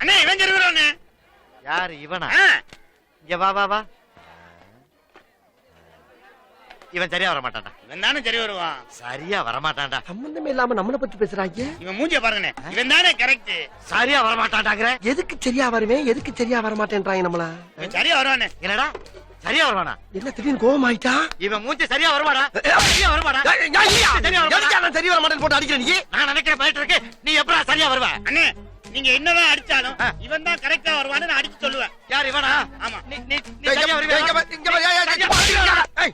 அண்ணே இவன் தெரிவிறானே யாரு இவனா? இங்க வா வா வா. இவன் சரியா வர மாட்டான்டா இவன் தானே சரி வருவான். சரியா வர மாட்டான்டா சம்பந்தமே இல்லாம நம்மள பத்தி பேசுறாங்க இவன் மூஞ்சிய பாருங்கண்ணே. இவன் தானே கரெக்ட் சரியா வர மாட்டான்டாங்கிற எதுக்கு சரியா வருவேன் எதுக்கு சரியா வர மாட்டேன்றாங்க நம்மள? இவன் சரியா வருவானே. என்னடா? சரியா வருவானா? என்ன திடீர்னு கோவம் ஆயிட்டா இவன் மூஞ்சி சரியா வருவாடா? சரியா வருவாடா? சரியா வருவானா? எதுக்கு அவன் சரி வர மாட்டேன்னு போட்டு அடிக்கிற நீ? நான் நினைக்கிறேன் போயிட்டு இருக்கு நீ எப்படா சரியா வருவ? அண்ணே நீங்க என்னதான் அடிச்சாலும். இவன் தான் கரெக்டா வருவான்னு நான் அடிச்சு சொல்லுவேன். யார் இவனா? ஆமா. நீ நீ சரியா இங்க வருவியா சரியா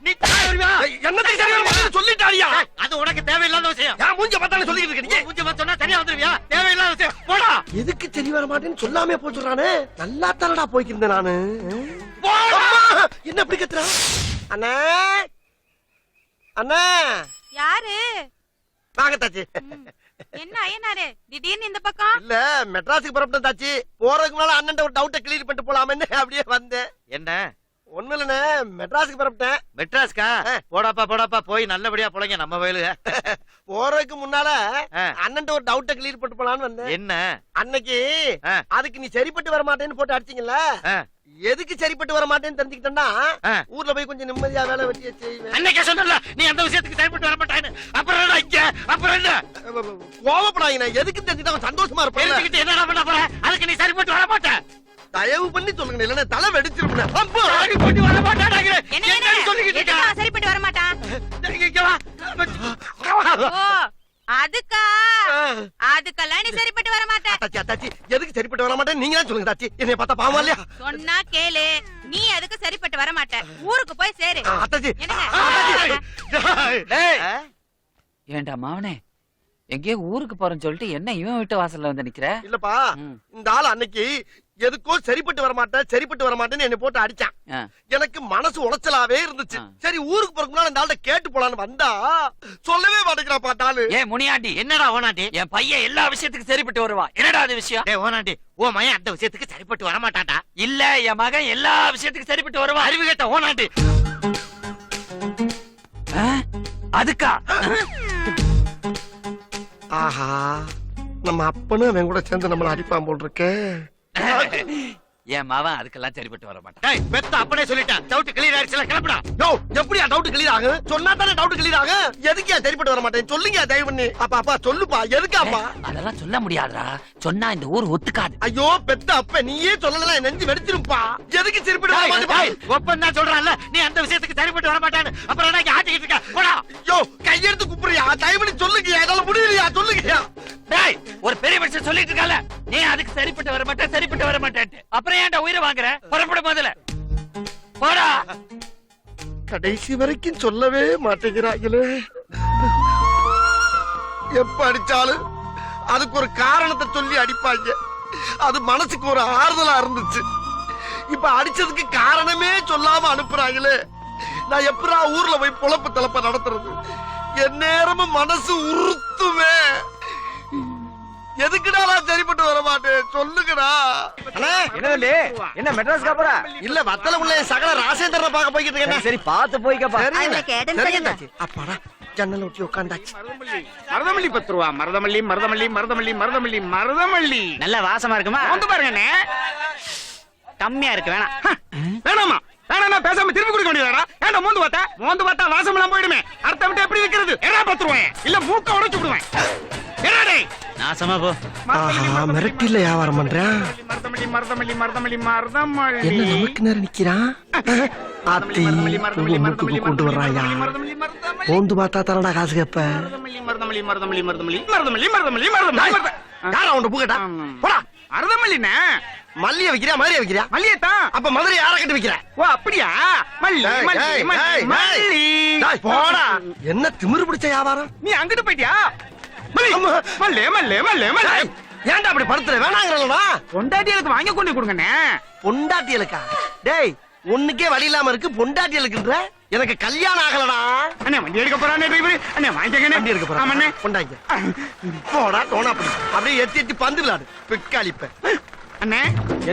நீ சரியா வருவியா? ஏய், என்னத்துக்கு சரி வர மாட்டேன்னு சொல்லிட்டாடியா ஏய், அது உனக்கு தேவையில்லாத விஷயம். ஏன் மூஞ்ச பார்த்தானே சொல்லிட்டு இருக்க நீ. மூஞ்சி பார்த்து சொன்னா சரியா வந்துருவியா? தேவையில்லாத விஷயம். போடா. எதுக்கு சரி வர மாட்டேன்னு சொல்லாமே போச்சுறானே நல்லா தானடா போய்க்கிருந்தேன் நானு. என்ன அப்படி கத்துறா? அண்ணா. அண்ணா. யாரு? வாங்க தாச்சி. என்ன ஐயனாரே? திடீர்னு இந்த பக்கம்? இல்ல மெட்ராஸுக்கு புறப்பட்டேன் தாச்சி போறதுக்கு முன்னால அண்ணன் ஒரு டவுட்டை கிளியர் பண்ணிட்டு போலாமேன்னு அப்படியே வந்தேன். என்ன? ஒண்ணு இல்லண்ணே மெட்ராஸுக்கு புறப்பட்டேன். மெட்ராஸ்கா. போடாப்பா போடாப்பா போய் நல்லபடியா போலங்க நம்ம வயலுக போறதுக்கு முன்னால. அண்ணன் ஒரு டவுட்டை கிளியர் பண்ணிட்டு போலான்னு வந்தேன். என்ன? அன்னைக்கு. அதுக்கு நீ சரிப்பட்டு வர மாட்டேன்னு போட்டு அடிச்சீங்கல்ல. எதுக்கு சரிப்பட்டு வர மாட்டேன்னு தெரிஞ்சுக்கிட்டேன்னா. ஊர்ல போய் கொஞ்சம் நிம்மதியா வேலை வெட்டிய செய்வேன். அன்னைக்கே சொன்னல நீ அந்த விஷயத்துக்கு செயல்பட்டு வர மாட்டான்னு அப்புறம் என்ன இங்க? அப்புறம் என்ன? கோவப்படாதீங்க எதுக்கு தெரிஞ்சுட்டு அவன் சந்தோஷமா இருப்பான் என்னடா பண்ண போற? அதுக்கு நீ சரிப்பட்டு வர மாட்ட தயவு பண்ணி சொல்லுங்க இல்லன்னா தலை வெடிச்சிருப்பேன் அப்போ சரிப்பட்டு வர மாட்டாடாங்கிற என்ன சொல்லிக்கிட்டு இருக்க? வர மாட்டான் இங்க- வா. ஓ அதுக்கா? அதுக்கெல்லாம் நீ சரிப்பட்டு வர மாட்ட. அத்தாச்சி அத்தாச்சி எதுக்கு சரிப்பட்டு வர மாட்டேன் நீங்க தான் சொல்லுங்க தாச்சி என்னைய பார்த்தா பாவம் இல்லையா? சொன்னா கேளு. நீ அதுக்கு சரிப்பட்டு வர மாட்ட? ஊருக்கு போய் சேரு. ஆ, அத்தாச்சி. என்னங்க? ஏண்டா மாவனே எங்கேயோ ஊருக்கு போறேன்னு சொல்லிட்டு என்ன இவன் வீட்டு வாசல்ல வந்து நிக்கிற? இல்லப்பா. இந்த ஆள் அன்னைக்கு எதுக்கோ சரிப்பட்டு வர மாட்டேன் சரிப்பட்டு வர மாட்டேன்னு என்னை போட்டு அடிச்சான். எனக்கு மனசு உளைச்சலாவே இருந்துச்சு. சரி ஊருக்கு போறதுக்கு முன்னால இந்த ஆள்கிட்ட கேட்டு போலான்னு வந்தா சொல்லவே மாட்டேங்கிறா பாட்டாளு ஏ முனியாண்டி என்னடா ஓனாண்டி? என் பையன் எல்லா விஷயத்துக்கும் சரிப்பட்டு வருவான் என்னடா அது விஷயம்? டேய் ஓனாண்டி ஓ மயன் அந்த விஷயத்துக்கு சரிப்பட்டு வர மாட்டான்டா இல்ல என் மகன் எல்லா விஷயத்துக்கும் சரிப்பட்டு வருவான் அறிவு கேட்ட ஓனாண்டி? அதுக்கா? ஆஹா நம்ம அப்பனும் அவன் கூட சேர்ந்து நம்மள அடிப்பான் போல் இருக்கே. என் மகன் அதுக்கெல்லாம் சரிப்பட்டு வர மாட்டான். டேய் பெத்த அப்பனே சொல்லிட்டான். டவுட் கிளியர் ஆயிடுச்சுல கிளம்புடா யோ எப்படியா டவுட் கிளியர் ஆகும் சொன்னா தானே டவுட் கிளியர் ஆகும் எதுக்கு சரிப்பட்டு வர மாட்டேன்? சொல்லுங்க தயவு பண்ணி அப்பா அப்பா சொல்லுப்பா. எதுக்காப்பா? அதெல்லாம் சொல்ல முடியாதுடா. சொன்னா இந்த ஊர் ஒத்துக்காது. ஐயோ பெத்த அப்ப நீயே சொல்லலாம் நெஞ்சு வெடிச்சிருப்பா எதுக்கு சரிப்பட்டு வர டேய், ஒப்பன் தான் சொல்றான்ல. நீ அந்த விஷயத்துக்கு சரிப்பட்டு வர மாட்டான்னு. அப்புறம் என்ன ஆட்டிக்கிட்டு இருக்க? போடா. யோ கையெடுத்து குப்புறியா தயவு பண்ணி ஒரு பெரிய மனுஷன் சொல்லிட்டு இருக்கல. நீ அதுக்கு சரிப்பட்டு வர மாட்டேன் சரிப்பட்டு வர மாட்டேன் அப்புறம் ஏன்டா உயிரை வாங்குற? புறப்பட முதல்ல. போடா. கடைசி வரைக்கும் சொல்லவே மாட்டேங்கிறாங்களே. எப்ப அடிச்சாலும் அதுக்கு ஒரு காரணத்தை சொல்லி அடிப்பாங்க. அது மனசுக்கு ஒரு ஆறுதலா இருந்துச்சு. இப்ப அடிச்சதுக்கு காரணமே சொல்லாம அனுப்புறாங்களே. நான் எப்படா ஊர்ல போய் பொழப்பு தலப்ப நடத்துறது? என் நேரமும் மனசு உறுத்துவேன் எதுக்குடா நான் சரிப்பட்டு வர மாட்டேன் சொல்லுங்கடா. அண்ணா என்ன தம்பி? என்ன மெட்ராஸ் காப்பரா இல்ல வத்தல உள்ள சகல ராசேந்திரனை பார்க்க போய்கிட்டு இருக்கேன். சரி பார்த்து போய்க்கப்பா. தாச்சி. அப்பாடா ஜன்னல் ஒட்டி உட்காந்தாச்சு மருதமல்லி. பத்து ரூபா மருதமல்லி மருதமல்லி மருதமல்லி மருதமல்லி மருதமல்லி. நல்ல வாசமா இருக்குமா? வந்து பாருங்கண்ணே கம்மியா இருக்கு வேணாம். வேணாமா? வேணா பேசாம திருப்பி கொடுக்க வேண்டியதாடா ஏன்டா மோந்து பார்த்தா? மோந்து பார்த்தா வாசம் எல்லாம் போயிடுமே. அடுத்த விட்டு எப்படி விக்கிறது என்ன பத்து ரூபாய் இல்ல மூக்க உடைச்சு விடுவேன். நாசமா போ. ஆஹா மிரட்டில வியாபாரம் பண்றேன் மருதமல்லி மருதமல்லி மருதமல்லி மருதமல்லி என்ன நமக்கு நேரம் நிக்கிறான் ஆத்தி உங்க மூக்குக்கு கொண்டு வர்றாயா? ஓந்து பார்த்தா தரடா காசு கேப்ப? மருதமல்லி மருதமல்லி மருதமல்லி மருதமல்லி மருதமல்லி மருதமல்லி யாரா உன்ட பூக்கட்டா போடா. மருதமல்லிண்ணே மல்லிய வைக்கிறியா மதுரைய வைக்கிறியா? மல்லியத்தான் அப்ப மதுரை யார கட்டி வைக்கிற? ஓ அப்படியா? மல்லி மல்லி மல்லி, போடா. என்ன திமிரு பிடிச்ச வியாபாரம்? நீ அங்கிட்டு போயிட்டியா? மல்லி. மல்லி மல்லி மல்லி ஏன்டா அப்படி படுத்துற? வேணாங்கிறா பொண்டாட்டிகளுக்கு வாங்கி கொண்டு கொடுங்கண்ணே. பொண்டாட்டியலுக்கா டேய் ஒண்ணுக்கே வழி இல்லாம இருக்கு. பொண்டாட்டியலுக்குன்ற எனக்கு கல்யாணம் ஆகலடா. அண்ணே வண்டி எடுக்க போறானே டிரைவர் அண்ணே வாங்கிக்கங்கண்ணே வண்டி எடுக்க போறேன். பொண்டாங்க போடா தோணா அப்படி. அப்படியே எத்தி எத்தி பந்து அண்ணே.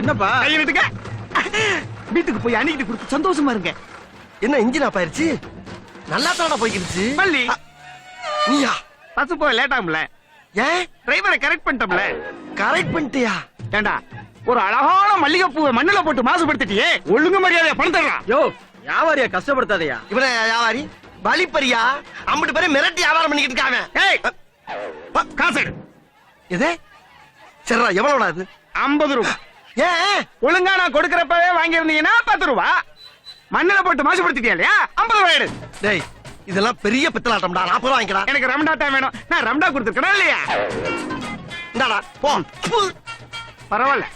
என்னப்பா? கையை விட்டுக்க வீட்டுக்கு போய் அன்னைக்கு கொடுத்து சந்தோஷமா இருங்க. என்ன இன்ஜின் ஆஃப் ஆயிருச்சு? நல்லா தானடா போய்க்கிடுச்சு? மல்லி. நீயா? பஸ் போய் லேட் ஆகும்ல. ஏன்? டிரைவரை கரெக்ட் பண்ணிட்டோம்ல. கரெக்ட் பண்ணிட்டியா? ஏண்டா ஒரு அழகான மல்லிகைப்பூவை மண்ணுல போட்டு மாசுபடுத்திட்டியே. ஒழுங்கு மரியாதையா பணம் தர்றான் யோ வியாபாரியா கஷ்டப்படுத்தாதயா? இவன வியாபாரி? வழிப்பறியா? அம்பிட்டு பேரை மிரட்டி வியாபாரம் பண்ணிக்கிட்டு இருக்காங்க. ஏய்! காசு. எது? சரிடா எவ்வளவுடா இது ஐம்பது ரூபாய் ஏன்? ஒழுங்கா நான் கொடுக்கறப்பவே வாங்கியிருந்தீங்கன்னா பத்து ரூபா. மண்ணுல போட்டு மாசுபடுத்திட்டியா இல்லையா? ஐம்பது ரூபாய் எடு. டேய் இதெல்லாம் பெரிய பித்தலாட்டம்டா. நாற்பது ரூபா வாங்கிக்கலாம் எனக்கு ரம்டா தான் வேணும். நான் ரம்டா கொடுத்துருக்கேனா இல்லையா? இந்தாடா போ. பூ. பரவாயில்ல.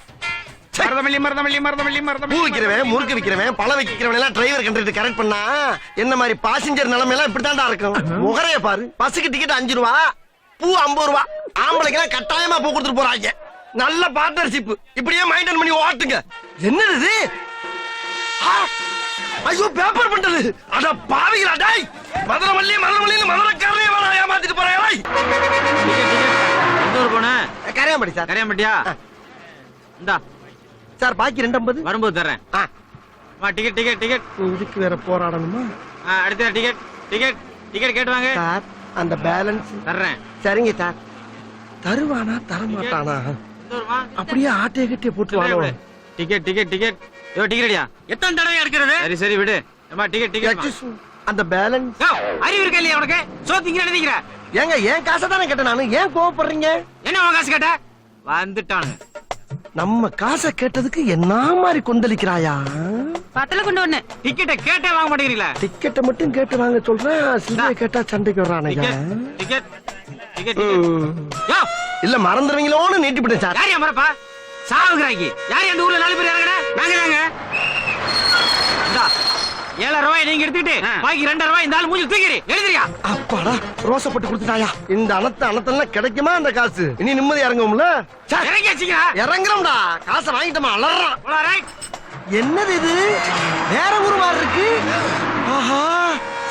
மருதமல்லி மருதமல்லி மருதமல்லி பூ மருதமல்லி. விக்கிறவன் முறுக்கு விக்கிறவன் பழம் விக்கிறவன் எல்லாம் டிரைவர் கண்டிட்டு கரெக்ட் பண்ணா என்ன மாதிரி பாசஞ்சர் நிலைமை எல்லாம் இப்படித்தான்டா இருக்கும். முகரைய பாரு. பஸ்ஸுக்கு டிக்கெட் அஞ்சு ரூபா பூ ஐம்பது ரூபா. ஆம்பளைக்கு எல்லாம் கட்டாயமா பூ கொடுத்துட்டு போறாங்க. நல்ல பார்ட்னர்ஷிப் இப்படியே மைண்டன் பண்ணி ஓட்டுங்க. என்னது! ஐயோ பேப்பர் பண்டது அட பாவிகளா டேய். மதுரமல்லி மதுரமல்லின்னு மதுரக்காரனே வேணா ஏமாத்திட்டு போறாங்க எந்த ஊர் போன? கரையாம்படி சார். கரையாம்பட்டியா? இந்தா. சார் பாக்கி ரெண்டு ஐம்பது வரும்போது தர்றேன். ஆ, அம்மா டிக்கெட் டிக்கெட் டிக்கெட் இதுக்கு வேற போராடணுமா? அடுத்த டிக்கெட் டிக்கெட் டிக்கெட் கேட்டு வாங்க. சார் அந்த பேலன்ஸ் தர்றேன். சரிங்க சார். தருவானா தரமாட்டானா? எந்த ஊர்மா? அப்படியே ஆட்டே கட்டிய போட்டுருவானோ டிக்கெட் டிக்கெட் டிக்கெட் யோ டிக்கெட்யா எத்தனை தடவை எடுக்கிறது? சரி சரி விடு. அம்மா டிக்கெட் டிக்கெட். அந்த பேலன்ஸ் அறிவு இருக்கா இல்லையா உனக்கு? சோத்திங்க நினைக்கிற ஏங்க ஏன் காசை தானே கேட்டேன் நானு? ஏன் கோவப்படுறீங்க? என்ன உன் காசு கேட்ட? வந்துட்டானு. நம்ம காசை கேட்டதுக்கு என்ன மாதிரி கொந்தளிக்கிறாயா? பத்தல கொண்டு ஒண்ணு டிக்கெட்டை கேட்டே வாங்க மாட்டேங்கிறீங்களா? டிக்கெட்டை மட்டும் கேட்டு வாங்க சொல்றேன். சில்லறை கேட்டா சண்டைக்கு வர்றானுங்க டிக்கெட் டிக்கெட் இல்ல மறந்துடுவீங்களோன்னு நீட்டிவிட்டேன் சார். யார் மறப்பா சாவுகிறாக்கி யார் எந்த ஊர்ல நாலு பேர் இறங்குற நாங்க தாங்க. ஏழாயிரம் ரூபாய் நீங்க எடுத்துக்கிட்டு. பாக்கி ரெண்டாயிரம் ரூபாய் இந்த ஆள் மூஞ்சி தூக்கிடு. எழுதுறியா அப்பாடா ரோசப்பட்டு கொடுத்துட்டாயா? இந்த அனத்த அனத்தெல்லாம் கிடைக்குமா அந்த காசு? இனி நிம்மதி இறங்கும்ல சே, இறங்கி வச்சுக்க இறங்குறோம்டா. காசை வாங்கிட்டோமா அலறான் என்னது இது? வேற ஊர் மாதிரி இருக்கு. ஆஹா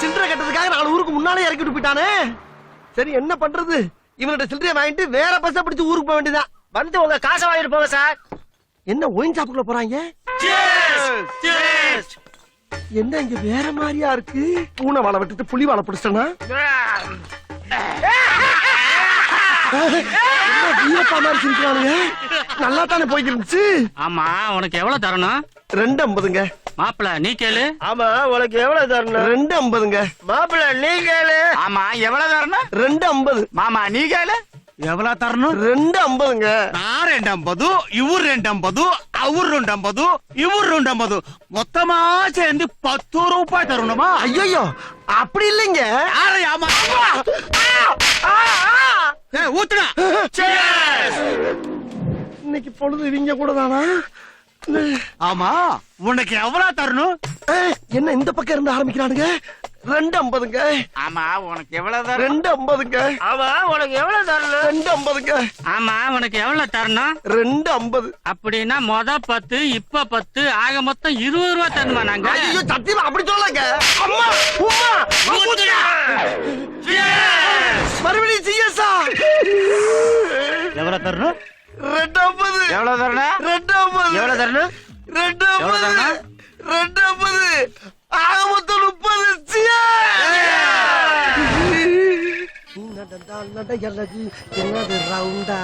சில்லறை கட்டதுக்காக நாலு ஊருக்கு முன்னாலே இறக்கி விட்டு போயிட்டானே. சரி என்ன பண்றது? இவன்கிட்ட சில்லறையை வாங்கிட்டு வேற பஸ்ஸை பிடிச்சு ஊருக்கு போக வேண்டியதான் வந்து உங்க காசை வாங்கிட்டு போங்க சார். என்ன ஒயின் ஷாப்புக்குள்ள போறாங்க? என்ன இங்க வேற மாதிரியா இருக்கு? பூனை வாழை விட்டுட்டு புலி வாழை பிடிச்சிட்டனா? வீரப்பா மாதிரி சிரிக்கிறானுங்க? நல்லா தானே போய்க்கு இருந்துச்சு? ஆமா உனக்கு எவ்வளவு தரணும்? ரெண்டு ஐம்பதுங்க. மாப்பிள நீ கேளு. ஆமா உனக்கு எவ்வளவு தரணும்? ரெண்டு ஐம்பதுங்க. மாப்பிள்ள நீ கேளு. ஆமா எவ்வளவு தரணும்? ரெண்டு ஐம்பது. மாமா நீ கேளு. எவ்வளவு தரணும்? ரெண்டு ஐம்பதுங்க. நான் ரெண்டு ஐம்பது இவர் ரெண்டு ஐம்பது அவர் ரெண்டு ஐம்பது இவர் ரெண்டு ஐம்பது. மொத்தமா சேர்ந்து பத்து ரூபாய் தரணுமா? ஐயோ அப்படி இல்லைங்க. யாரை ஏமா ஊத்துனா இன்னைக்கு பொழுது இவங்க கூட தானா? ஆமா. உனக்கு எவ்வளவு தரணும்? என்ன இந்த பக்கம் இருந்து ஆரம்பிக்கிறானுங்க? ரெண்டு ஐம்பதுங்க ஆமா உனக்கு எவ்வளவு தரணும்? ரெண்டு ஐம்பதுங்க ஆமா உனக்கு எவ்வளவு தரணும்? ரெண்டு ஐம்பதுங்க ஆமா உனக்கு எவ்வளவு தரணும்? ரெண்டு ஐம்பது அப்படின்னா மொத பத்து இப்ப பத்து ஆக மொத்தம் இருபது ரூபா தரணுமா நாங்க? ஐயோ சத்தியமா அப்படி சொல்லலங்க. அம்மா உம்மா. மறுபடியும் சிஎஸ்ஆ எவ்வளவு தரணும்? ரெண்டு ஐம்பது எவ்வளவு தரணும்? ரெண்டு ஐம்பது எவ்வளவு தரணும்? ரெண்டு எவ்வளவு ஐம்பது தரணும்? ரெண்டு ஐம்பது ஆக மொத்தம் முப்பது என்னது ரவுண்டா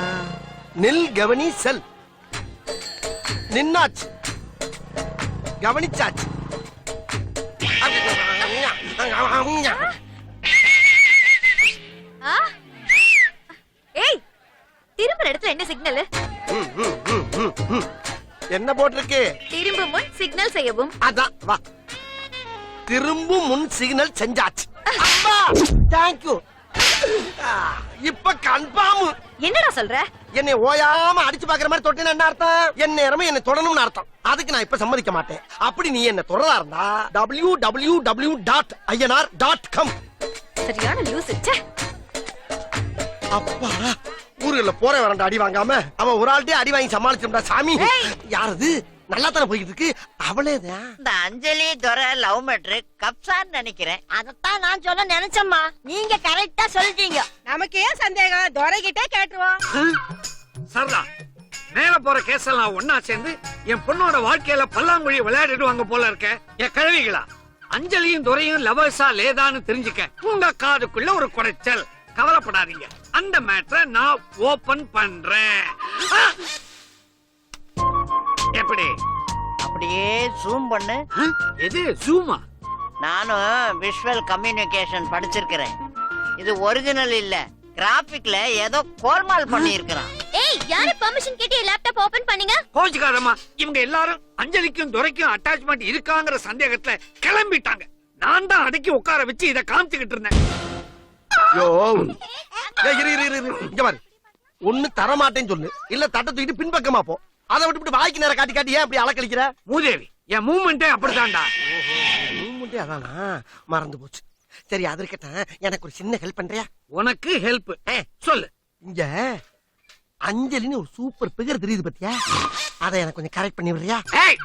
நில் கவனி செல் நின்னாச்சு கவனிச்சாச்சு? ஏய் திரும்புற இடத்துல என்ன சிக்னல். என்ன போட்டிருக்கு? திரும்பும் முன் சிக்னல் செய்யவும். அதான் வா. திரும்பும் முன் சிக்னல் செஞ்சாச்சு. அம்மா! தேங்க்யூ இப்ப கன்ஃபார்ம் என்னடா சொல்ற? என்னை ஓயாம அடிச்சு பாக்குற மாதிரி தொட்டினா என்ன அர்த்தம்? என் நேரமும் என்னை தொடணும்னு அர்த்தம். அதுக்கு நான் இப்ப சம்மதிக்க மாட்டேன். அப்படி நீ என்ன தொடரா இருந்தா W W W dot INR dot com சரியான நியூஸ் அப்பாடா ஊருல போற வரண்ட அடி வாங்காம அவன் ஒரு ஆள்கிட்டயே அடி வாங்கி சமாளிச்சோம்டா சாமி. யாரது நல்லா தானே போய்கிட்டு இருக்கு அவளேதான் இந்த அஞ்சலி துரை லவ் மேட்ரு கப்சான்னு நினைக்கிறேன். அதத்தான் நான் சொல்ல நினைச்சேம்மா. நீங்க கரெக்டா சொல்லிட்டீங்க. நமக்கு ஏன் சந்தேகம்? துரைகிட்டே கேட்டுருவோம். சரதா மேல போற கேஸ் எல்லாம் ஒன்னா சேர்ந்து என் பொண்ணோட வாழ்க்கையில பல்லாங்குழி விளையாடிடுவாங்க போல இருக்க. என் கழுவிகளா அஞ்சலியும் துரையும் லவர்ஸா லேதான்னு தெரிஞ்சுக்க உங்க காதுக்குள்ள ஒரு குறைச்சல் கவலைப்படாதீங்க. அந்த மேட்டரை நான் ஓபன் பண்றேன்! எப்படி? அப்படியே ஜூம் பண்ணு. எது? ஜூமா நானும் விஷுவல் கம்யூனிகேஷன் படிச்சிருக்கிறேன். இது ஒரிஜினல் இல்ல. கிராபிக்ல ஏதோ கோல்மால் பண்ணி இருக்கிறான் ஏய் யாரு பெர்மிஷன் கேட்டு லேப்டாப் ஓபன் பண்ணீங்க? கோச்சுக்காதம்மா இவங்க எல்லாரும் அஞ்சலிக்கும் துரைக்கும் அட்டாச்மெண்ட் இருக்காங்கிற சந்தேகத்துல கிளம்பிட்டாங்க. நான் தான் அடக்கி உட்கார வச்சு இதை காமிச்சுக்கிட்டு இருந்தேன். யோ ஏய், இரு இரு இரு இரு. இங்க பாரு. ஒண்ணு தர மாட்டேன்னு சொல்லு. இல்ல தட்டை தூக்கிட்டு பின்பக்கமா போ. அதை விட்டு வாய்க்கு நேரம் காட்டி காட்டி ஏன் அப்படி அலக்கழிக்கிற? மூதேவி என் மூமெண்டே அப்படித்தான்டா. மூமெண்டே அதானா? மறந்து போச்சு. சரி அது இருக்கட்டும். எனக்கு ஒரு சின்ன ஹெல்ப் பண்றியா? உனக்கு ஹெல்ப் சொல்லு. இங்க அஞ்சலின்னு ஒரு சூப்பர் பிகர் தெரியுது பத்தியா? அதை எனக்கு கொஞ்சம் கரெக்ட் பண்ணி விடுறியா? ஏய்!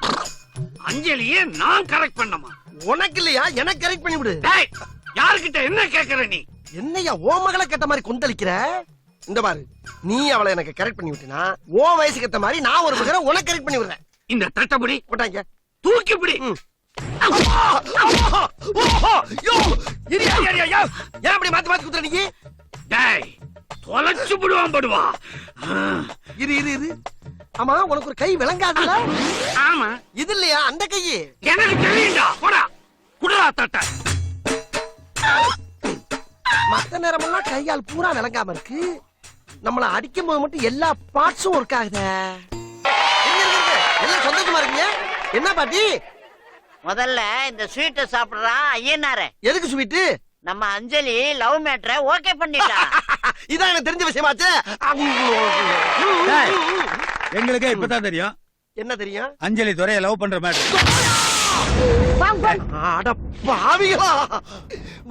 அஞ்சலியே நான் கரெக்ட் பண்ணமா உனக்கு இல்லையா? எனக்கு கரெக்ட் பண்ணி விடு. ஏய் யார்கிட்ட என்ன கேக்குற நீ? என்னய்யா ஓ மகளை கேட்ட மாதிரி கொந்தளிக்கிற? இந்த பாரு. நீ அவளை எனக்கு கரெக்ட் பண்ணி விட்டினா ஓ வயசுக்கு ஏத்த மாதிரி நான் ஒரு பிகரை உனக்கு கரெக்ட் பண்ணி விடுறேன். இந்த தட்டபடி போட்டாங்க. தூக்கி பிடி. ஏன் அப்படி மாத்தி மாத்தி குத்துற நீ? டேய் தொலைச்சு விடுவான் படுவா. இரு இரு இரு. ஆமா உனக்கு ஒரு கை விளங்காதுல ஆமா. இது இல்லையா அந்த கை எனக்கு தெரியும்டா. போடா. குடுறா தட்ட. மத்த நேரமெல்லாம் கையால் பூரா விளங்காம இருக்கு. நம்மள அடிக்கும் போது மட்டும் எல்லா பார்ட்ஸும் ஒர்க் ஆகுதே. எல்லாம் சந்தோஷமா இருக்கீங்க? என்ன பாட்டி? முதல்ல இந்த ஸ்வீட்டை சாப்பிடுறான் ஐயனார. எதுக்கு ஸ்வீட்டு நம்ம அஞ்சலி லவ் மேட்ரை ஓகே பண்ணிட்டா. இதான் எனக்கு தெரிஞ்ச விஷயமாச்சே. எங்களுக்கே இப்பதான் தெரியும். என்ன தெரியும்? அஞ்சலி துறைய லவ் பண்ற மாதிரி. அட பாவிகளா.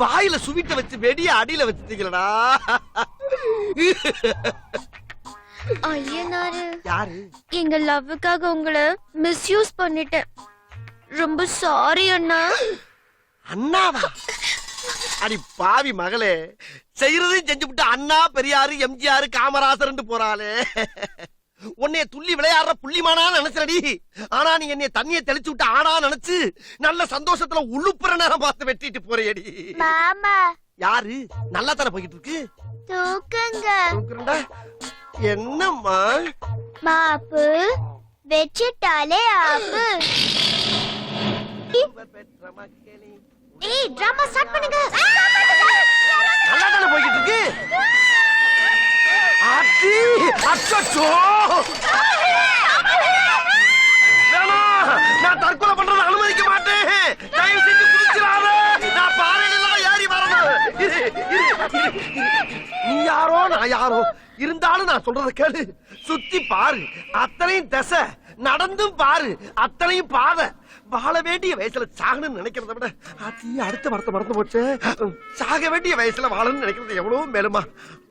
வாயில சுவிட்ட வச்சு வெடிய அடியில வச்சுட்டீங்களடா. ஐயனாரு. யாரு? எங்க லவ்வுக்காக உங்களை மிஸ்யூஸ் பண்ணிட்டேன். ரொம்ப சாரி அண்ணா. அண்ணாவா? அடி பாவி மகளே. செய்யறதையும் செஞ்சு விட்டு அண்ணா பெரியாரு எம்ஜிஆர் காமராசர்ன்னு போறாளே. உன்னைய துள்ளி விளையாடுற புள்ளிமானா நினைச்சடி ஆனா நீ என்னைய தண்ணிய தெளிச்சு விட்டு ஆனா நினைச்சு நல்ல சந்தோஷத்துல உழுப்புற நேரம் பார்த்து வெட்டிட்டு போறியடி. யாரு? நல்லா தானே போய்கிட்டு இருக்கு? தூக்குங்க. தூக்குறேன்டா. என்னம்மா? மாப்பு வச்சிட்டாலே ஆப்பு. ஏய் டிராமா ஸ்டார்ட் பண்ணுங்க. நல்லா தானே போய்கிட்டு இருக்கு அடி அச்சோ வேணாம் நான் தற்கொலை பண்றத அனுமதிக்க மாட்டேன். தயவு செஞ்சு குதிச்சிடாத. நீ யாரோ நான் யாரோ? இருந்தாலும் நான் சொல்றத கேளு. சுத்தி பாரு. அத்தனையும் தசை. நடந்தும் பாரு. அத்தனையும் பாதை. வாழ வேண்டிய வயசுல சாகணும்னு நினைக்கிறத விட அத்தி அடுத்த மரத்தை மறந்து போச்சு. சாக வேண்டிய வயசுல வாழணும்னு நினைக்கிறது எவ்வளவு மேலுமா?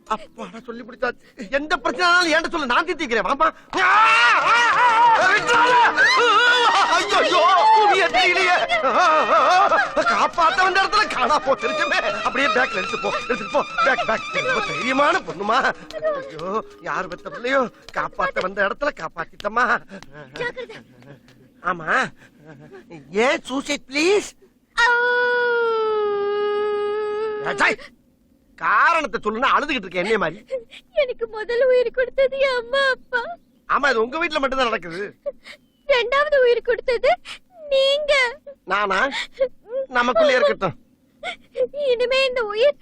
அப்பாடா சொல்லி பிடிச்சாச்சு எந்த பிரச்சனைனாலும் ஏன்ட சொல்லு நான் தீர்த்திக்கிறேன். வாமா ஐயோ புதிய தெரியலையே காப்பாத்த வந்த இடத்துல காணா போச்சிருச்சுமே அப்படியே பேக்ல எடுத்து போ எடுத்துட்டு போ. பேக் பேக் ரொம்ப தைரியமான பொண்ணுமா. ஐயோ யார் பெத்த பிள்ளையோ? காப்பாத்த வந்த இடத்துல காப்பாத்திட்டமா ஆமா. ஏன் சூசைட் ப்ளீஸ் காரணத்தை சொல்லுன்னா அழுதுகிட்டு இருக்கேன் என்ன மாதிரி? எனக்கு முதல்ல உயிர் கொடுத்தது அம்மா அப்பா. ஆமா இது உங்க வீட்டுல மட்டும்தான் நடக்குது. ரெண்டாவது உயிர் கொடுத்தது நீங்க. நானா? நமக்குள்ளே இருக்கட்டும். இனிமே இந்த உயிர்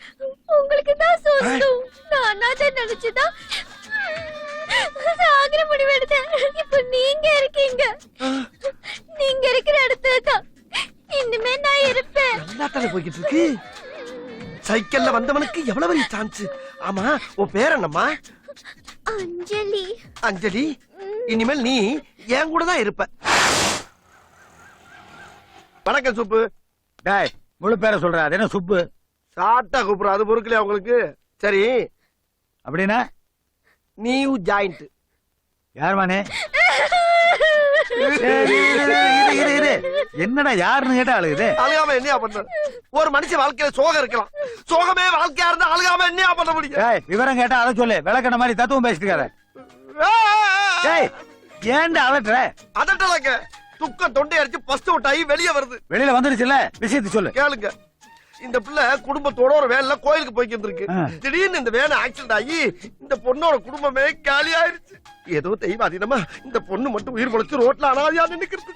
உங்களுக்கு தான் சொந்தம். நான் அதை நினைச்சுதான் சாகர முடிவு எடுத்தேன் இப்ப நீங்க இருக்கீங்க. நீங்க இருக்கிற இடத்துல தான் இனிமே நான் இருப்பேன். நல்லா தானே போய்கிட்டு இருக்கு? சைக்கிள்ல வந்தவனுக்கு எவ்வளவு பெரிய சான்ஸ் ஆமா உன் பேர் என்னம்மா? அஞ்சலி. அஞ்சலி? இனிமேல் நீ என் கூட தான் இருப்ப. வணக்கம் சுப்பு. டேய் முழு பேரை சொல்ற. அது என்ன சுப்பு? சாட்டா கூப்பிடுற. அது பொறுக்கலையா உங்களுக்கு சரி. அப்படின்னா? நியூ ஜாயிண்ட் யார் மானே இரு, இரு, இரு. என்னடா யாருன்னு கேட்டா அழுகுது? அழுகாம என்னையா பண்ண ஒரு மனுஷன் வாழ்க்கையில சோகம் இருக்கலாம். சோகமே வாழ்க்கையா இருந்தா அழுகாம என்னையா பண்ண முடியும்? டேய் விவரம் கேட்டா அதை சொல்லு. விளக்கண மாதிரி தத்துவம் பேசிட்டு இருக்காத. டேய் ஏன்டா அலட்டுற அதட்டலங்க. துக்கம் தொண்டை அடிச்சு பஸ்ட் அவுட் ஆகி வெளியே வருது. வெளியில வந்துருச்சுல்ல? விஷயத்தை சொல்லு. கேளுங்க. இந்த பிள்ளை குடும்பத்தோட ஒரு வேன்ல கோயிலுக்கு போய்க்கிட்டு இருக்கு. திடீர்னு இந்த வேன் ஆக்சிடென்ட் ஆகி இந்த பொண்ணோட குடும்பமே காலி ஆயிருச்சு ஏதோ தெய்வ அதீனமா இந்த பொண்ணு மட்டும் உயிர் பொழைச்சு ரோட்ல அனாதையா நின்னுக்கிறது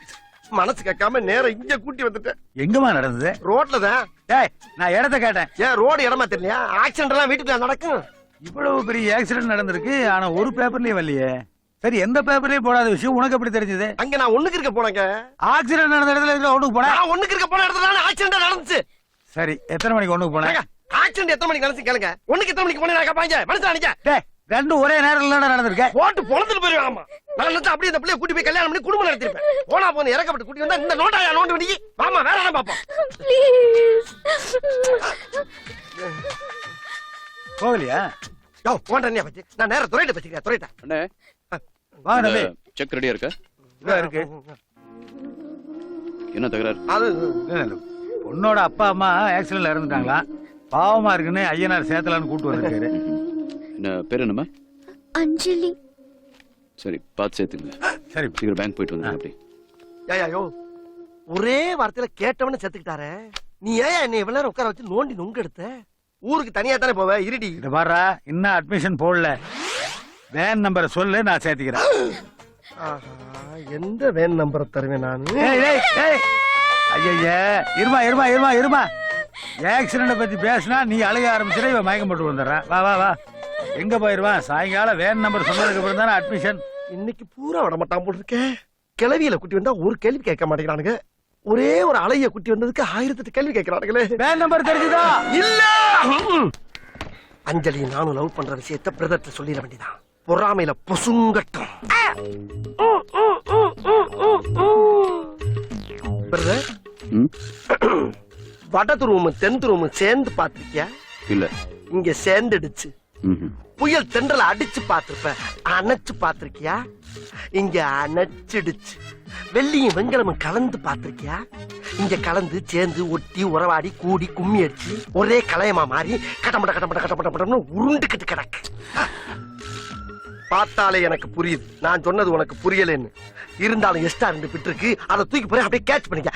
மனசு கேட்காம நேரம் இங்க கூட்டி வந்துட்டேன். எங்கம்மா நடந்தது? ரோட்ல தான் டேய் நான் இடத்த கேட்டேன். ஏன் ரோடு இடமா தெரியலையா? ஆக்சிடென்ட் எல்லாம் வீட்டுக்குள்ள நடக்கும். இவ்வளவு பெரிய ஆக்சிடென்ட் நடந்திருக்கு ஆனா ஒரு பேப்பர்லயும் வரலையே. சரி எந்த பேப்பர்லயும் போடாத விஷயம் உனக்கு எப்படி தெரிஞ்சது? அங்க நான் ஒண்ணுக்கு இருக்க போனேங்க. ஆக்சிடென்ட் நடந்த இடத்துல எதுல ஒண்ணுக்கு போன நான் ஒண்ணுக்கு இருக்க போன இடத்துல ஆக்சிடென்ட் நடந்துச்சு. சரி எத்தனை மணிக்கு ஒண்ணுக்கு போன ஆக்சிடென்ட் எத்தனை மணிக்கு நடந்துச்சு கேளுங்க. ஒண்ணுக்கு எத்தனை மணிக்கு போனேன் கேட்பாங்க மனசுல நினைக்க. டேய் ரெண்டும் ஒரே நேரத்துல தானே நடந்திருக்க. போட்டு பொழந்துட்டு போயிருவாமா நான் நினைச்சா அப்படியே இந்த பிள்ளைய கூட்டி போய் கல்யாணம் பண்ணி குடும்பம் நடத்திருப்பேன். போனா போன இறக்கப்பட்டு கூட்டி வந்தா இந்த நோட்டாயா நோண்டு பண்ணி வாமா வேற என்ன பாப்போம் ப்ளீஸ் போகலையா? யோ போன்றே பத்தி? நான் நேரா துறையிட்ட பத்திக்கிறேன் துறையிட்ட. அண்ணே வாங்க செக் ரெடியா இருக்கா? இதோ இருக்கு. என்ன தகராறு? அது. பொண்ணோட அப்பா அம்மா ஆக்சிடென்ட்ல இறந்துட்டாங்களா? பாவமா இருக்குன்னு ஐயனார் சேத்தலான்னு கூட்டு வந்திருக்காரு. என்ன பேர் என்னம்மா? அஞ்சலி. சரி பார்த்து சேர்த்துங்க சரி. சீக்கிரம் பேங்க் போயிட்டு வந்து அப்படி. ஏயா யோ ஒரே வார்த்தையில கேட்டவன செத்துக்கிட்டாரே. நீ ஏன் என்னை இவ்வளவு நேரம் உட்கார வச்சு நோண்டி நுங்க எடுத்த ஊருக்கு தனியா தானே போவ இருடி. இத பாருடா இன்னும் அட்மிஷன் போடல. வேன் நம்பரை சொல்லு நான் சேர்த்துக்கிறேன். ஆஹா, எந்த வேன் நம்பரை தருவேன் நானு? ஏய், ஏய், ஏய். ஐயையே இருமா இருமா இருமா இருமா. ஆக்சிடென்ட் பத்தி பேசினா நீ அழுக ஆரம்பிச்சிட இவன் மயக்கம் போட்டு வந்துடுறான் வா வா வா. எங்க போயிருவான் சாயங்காலம் வேன் நம்பர் சொன்னதுக்கு அப்புறம் தானே அட்மிஷன் இன்னைக்கு பூரா விட மாட்டான் போல் இருக்கேன் கிளவியில குட்டி வந்தா ஒரு கேள்வி கேட்க மாட்டேங்கிறானுங்க. ஒரே ஒரு அலைய குட்டி வந்ததுக்கு ஆயிரத்தெட்டு கேள்வி கேட்கிறானுங்களே. வேன் நம்பர் தெரிஞ்சுதா? இல்ல! அஞ்சலி நானும் லவ் பண்ற விஷயத்த பிரதர்ட்ட சொல்லிட வேண்டியதான் பொறாமையில பொசுங்கட்டும். பிரதர் ம்? வடது ரூம் தென்து ரூம் சேர்ந்து பாத்திருக்கியா இல்ல. இங்க சேர்ந்துடுச்சு. புயல் தென்றல அடிச்சு பாத்திருப்ப அணைச்சு பாத்திருக்கியா இங்க அணைச்சிடுச்சு. வெள்ளியும் வெண்கலமும் கலந்து பாத்திருக்கியா இங்க கலந்து சேர்ந்து ஒட்டி உறவாடி கூடி கும்மி அடிச்சு ஒரே கலையமா மாறி கடமட கடமட கடமட கடம்னு உருண்டுக்கிட்டு கிடக்கு. பார்த்தாலே எனக்கு புரியுது. நான் சொன்னது உனக்கு புரியலன்னு. இருந்தாலும் எஸ்டா ரெண்டு பிட் இருக்கு. அதை தூக்கி போய் அப்படியே கேட்ச் பண்ணிக்க.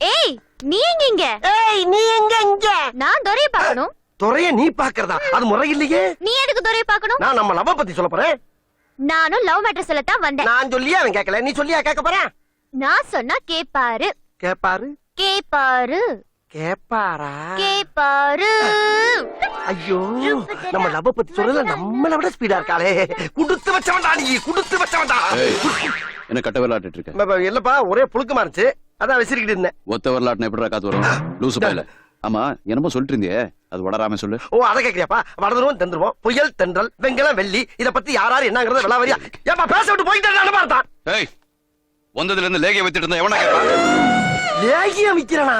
ஏய் நீ எங்க இங்க? ஏய் நீ எங்க இங்க? நான் துரைய பார்க்கணும். துறைய நீ பாக்குறதா அது முறை இல்லையே நீ எதுக்கு துரைய பார்க்கணும்? நான் நம்ம லவ் பத்தி சொல்ல போறேன். நானும் லவ் மேட்டர் சொல்லத்தான் வந்தேன். நான் சொல்லியே அவன் கேட்கல? நீ சொல்லியா கேட்க போறேன்? நான் சொன்னா கேப்பாரு. கேப்பாரு? கேப்பாரு. கேப்பாரா? கேப்பாரு. ஐயோ நம்ம லவ் பத்தி சொல்லல நம்மள விட ஸ்பீடா இருக்காளே. குடுத்து வச்சவன்டா நீ குடுத்து வச்சவன்டா. என்ன கட்ட விளையாட்டு இருக்க? இல்லப்பா ஒரே புழுக்கமா இருந்துச்சு. அதான் விசிறிக்கிட்டு இருந்தேன். ஒத்த வரலாட்டுன எப்படிடா காத்து வரும்? லூசு பையல. ஆமா என்னமோ சொல்லிட்டு இருந்தியே அது வளராம சொல்லு. ஓ அதை கேக்குறியாப்பா? வடதுருவம் தெந்துருவோம் புயல் தென்றல் வெங்கலம் வெள்ளி இத பத்தி யாராரு என்னங்கறத விளாவரியா ஏப்பா பேச விட்டு போயிட்டு பார்த்தா ஏய் வந்ததுல இருந்து லேகிய வச்சிட்டு இருந்தா எவனா கேட்பான்? லேகியம் விக்கிறனா?